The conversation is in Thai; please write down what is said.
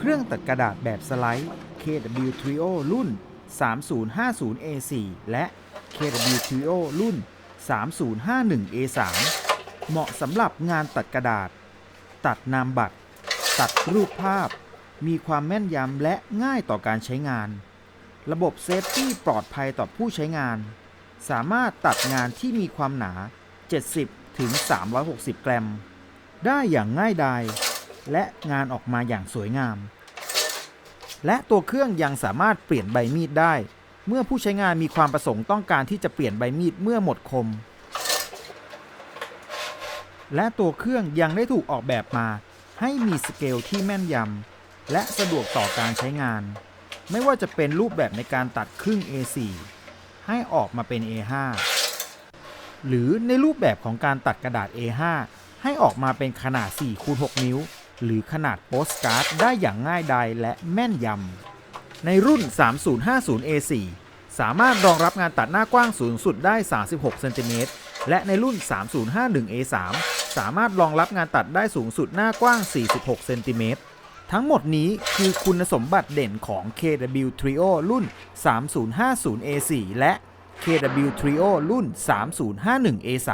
เครื่องตัดกระดาษแบบสไลด์ KW Trio รุ่น 3050A4 และ KW Trio รุ่น 3051A3 เหมาะสำหรับงานตัดกระดาษ ตัดนามบัตร ตัดรูปภาพ มีความแม่นยำและง่ายต่อการใช้งาน ระบบเซฟตี้ปลอดภัยต่อผู้ใช้งาน สามารถตัดงานที่มีความหนา 70ถึง360 กรัม ได้อย่างง่ายดาย และงานออกมาอย่างสวยงาม และตัวเครื่องยังสามารถเปลี่ยนใบมีดได้ เมื่อผู้ใช้งานมีความประสงค์ต้องการที่จะเปลี่ยนใบมีดเมื่อหมดคม และตัวเครื่องยังได้ถูกออกแบบมา ให้มีสเกลที่แม่นยำและสะดวกต่อการใช้งาน ไม่ว่าจะเป็นรูปแบบในการตัดครึ่ง A4 ให้ออกมาเป็น A5 หรือในรูปแบบของการตัดกระดาษ A5 ให้ออกมาเป็นขนาด4คูณ6นิ้ว หรือขนาดโปสการ์ดได้อย่างง่ายดายและแม่นยำ ในรุ่น 3050A4 สามารถรองรับงานตัดหน้ากว้างสูงสุดได้ 36เซนติเมตรและในรุ่น 3051A3 สามารถรองรับงานตัดได้สูงสุดหน้ากว้าง 46เซนติเมตรทั้งหมดนี้คือคุณสมบัติเด่นของ KW Trio รุ่น 3050A4 และ KW Trio รุ่น 3051A3